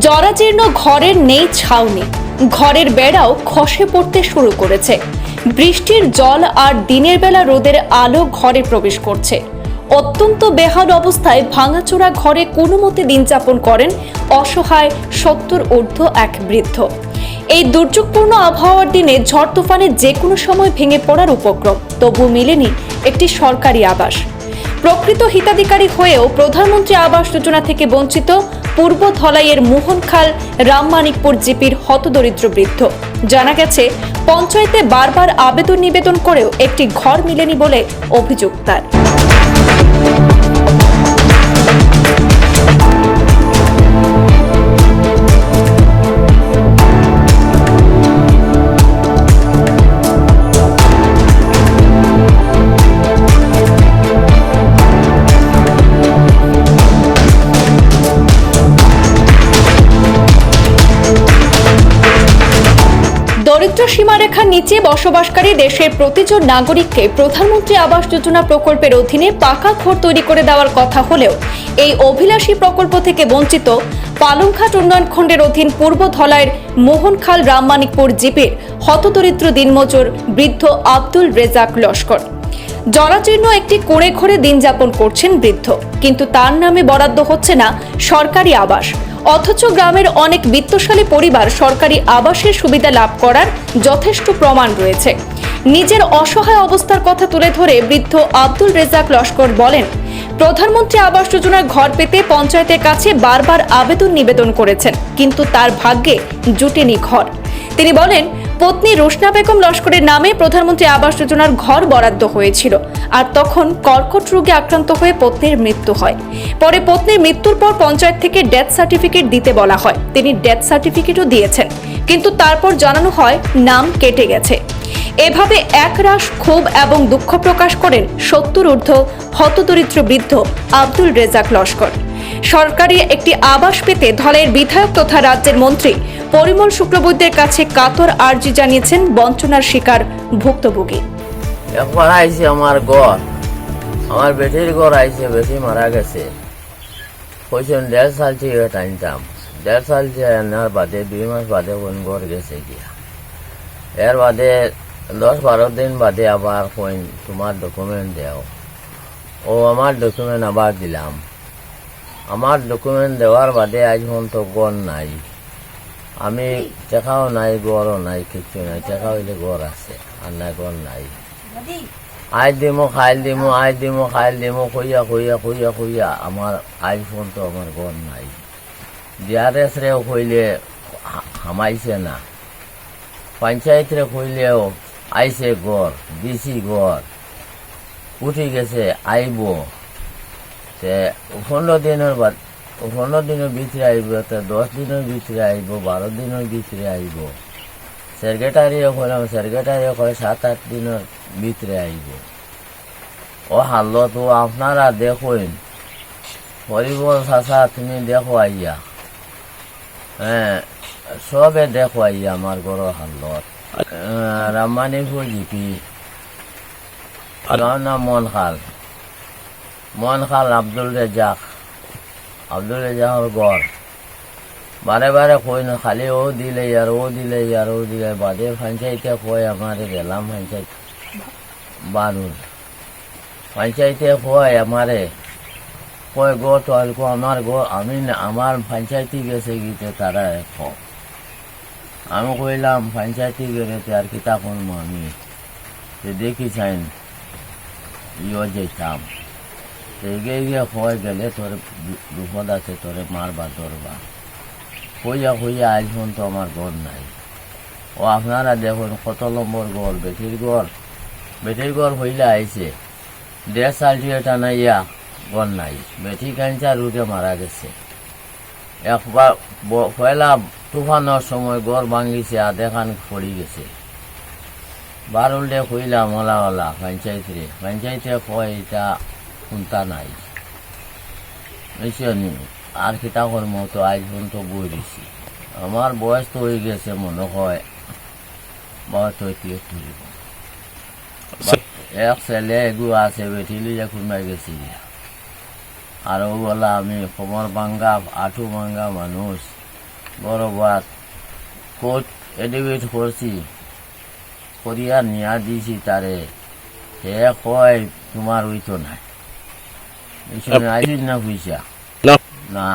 জরাজীর্ণ ঘরের নেই ছাউনি। ঘরের বেড়াও খসে পড়তে শুরু করেছে। বৃষ্টির জল আর দিনের বেলা রোদের আলো ঘরে প্রবেশ করছে। অত্যন্ত বেহাল অবস্থায় ভাঙাচোরা ঘরে কোনো মতে দিন যাপন করেন অসহায় সত্তর ঊর্ধ্ব এক বৃদ্ধ। এই দুর্যোগপূর্ণ আবহাওয়ার দিনে ঝড় তুফানে যে কোনো সময় ভেঙে পড়ার উপক্রম তবু মেলেনি একটি সরকারি আবাস। প্রকৃত হিতাধিকারী হয়েও প্রধানমন্ত্রী আবাস যোজনা থেকে বঞ্চিত পূর্ব ধলাইয়ের মোহনখাল রামমানিকপুর জিপির হতদরিদ্র বৃদ্ধ। জানা গেছে, পঞ্চায়েতে বারবার আবেদন নিবেদন করেও একটি ঘর মিলেনি বলে অভিযোগ তার। দরিদ্র সীমারেখার নিচে বসবাসকারী দেশের প্রতিজন নাগরিককে প্রধানমন্ত্রী আবাস যোজনা প্রকল্পের অধীনে পাকা ঘর তৈরি করে দেওয়ার কথা হলেও এই অভিলাষী প্রকল্প থেকে বঞ্চিত পালংঘাট উন্নয়ন খণ্ডের অধীন পূর্ব ধলাইয়ের মোহনখাল রামমানিকপুর জিপির হতদরিদ্র দিনমজুর বৃদ্ধ আব্দুল রেজাক লস্কর। জরাজীর্ণ একটি কোণে ঘরে দিন যাপন করছেন বৃদ্ধ, কিন্তু তার নামে বরাদ্দ হচ্ছে না সরকারি আবাস। অথচ গ্রামের অনেক বিত্তশালী পরিবার সরকারি আবাসের সুবিধা লাভ করার যথেষ্ট প্রমাণ রয়েছে। নিজের অসহায় অবস্থার কথা তুলে ধরে বৃদ্ধ আব্দুল রেজাক লস্কর বলেন, প্রধানমন্ত্রী আবাস যোজনার ঘর পেতে পঞ্চায়েতের কাছে বারবার আবেদন নিবেদন করেছেন, কিন্তু তার ভাগ্যে জুটেনি ঘর। তিনি বলেন পত্নী রোশনা বেগম লস্করের নামে প্রধানমন্ত্রী আবাস যোজনার ঘর বরাদ্দ হয়েছিল। আর তখন কর্কট রোগে আক্রান্ত হয়ে পত্নীর মৃত্যু হয়। পরে পত্নীর মৃত্যুর পর পঞ্চায়েত থেকে ডেথ সার্টিফিকেট দিতে বলা হয়। তিনি ডেথ সার্টিফিকেটও দিয়েছেন। কিন্তু তারপর জানানো হয়, নাম কেটে গেছে। এভাবে এক একরাশ ক্ষোভ এবং দুঃখ প্রকাশ করেন সত্তর ঊর্ধ্ব হতদরিদ্র বৃদ্ধ আব্দুল রেজাক লস্কর। সরকারি একটি আবাস পেতে ধলের বিধায়ক তথা রাজ্যের মন্ত্রী পরিমল শুক্রবৈদ্যের কাছে কাতর আর্জি জানিয়েছেন বঞ্চনার শিকার ভুক্তভোগী। একবার আইছে আমার ঘর। আমার বেটির ঘর আইছে, বেটি মারা গেছে। কইছেন দেড় সাল থেকে টানতাম দেড় সাল আনার বাদে, দুই মাস বাদে কোন ঘর গেছে গিয়া। এর বাদে দশ বারো দিন বাদে আবার কইন, তোমার ডকুমেন্ট দেও। ও, আমার ডকুমেন্ট আবার দিলাম। আমার ডকুমেন্ট দেওয়ার বাদে আজ পর্যন্ত গড় নাই। আমি টেকাও নাই গড়ও নাই কিচ্ছু নাই। টেকা হইলে গড় আছে আর নাই গড় নাই। আই দিমো খাইল দিমো আই দিমো খাইল দিমো কইয়া কইয়া কইয়া কইয়া আমার আজ পর্যন্ত আমার গড় নাই। ডিআরএস রেও কইলে হামাইছে না। পঞ্চায়েত রে কইলেও আইছে গড় দিছি গড়। উঠি গেছে আইব। তে পনেরো দিনের বাদ পনেরো দিনের ভিতরে আইব দশ দিনের ভিতরে আইব, বারো দিনের ভিতরে আইব। সেক্রেটারিও কইলাম সেক্রেটারিও কয় সাত আট দিনের ভিতরে আইব। ও হালত তো আপনারা দেখুন। হরিবল চাচা, তুমি দেখো আইয়া। হ্যাঁ সবে দেখো আইয়া আমার গড় হালত রামানিপুর জিপি। আমার নাম মনখাল। মনখাল আব্দুল রেজাক। আব্দুল রেজাকর গড়। বারে বারে কই না, খালি ও দিলে আর ও দিলে আর ও দিলে বাদে পঞ্চায়েতে কয় আমার গেলাম পঞ্চায়েত। বানুর পঞ্চায়েতে কয় আমারে? কয় গো তো আলকো আমার গো, আমি আমার পঞ্চায়েতে গেছে গিতে তারা ক আমি কইলাম পঞ্চায়েতে গেলে আর কিতা করব আমি? দেখি চাইন ইয়ে যেতাম। তো এগিয়ে গিয়ে কয় গেলে তোর বিপদ আছে, তোরে মারবা ধরবা কইয়া কইয়া আজ পর্যন্ত আমার ঘর নাই। ও আপনারা দেখুন কত নম্বর ঘর বেটির ঘর বেটির ঘর হইলে আইছে। দেড় সাল দিয়ে টানাইয়া ঘর নাই। বেটি ক্যান্সার রুটে মারা গেছে। একবার পয়লা তুফানোর সময় ঘর ভাঙিছে আর দেখান পড়ি গেছে। বারুলডে কইলাম ওলা ওলা পঞ্চায়েত। রে পঞ্চায়েতে কয় এটা শুনতা নাই। বুঝছেন আর কিতা করব তো আজ পর্যন্ত বই দিছি। আমার বয়স তো হয়ে গেছে মনে হয়। বাহাত্তর তিয়াত্তর এক ছেলে এগু আছে বেঠিলি যে খুঁড়াই গেছি আর ও বলা আমি কোমর ভাঙ্গা আঁঠু ভাঙ্গা মানুষ। বড় বাত কোর্ট এডিবিট করছি করিয়া নিয়া দিছি তারে হে কয় তোমার ওই তো নাই আইসি না পয়সা না না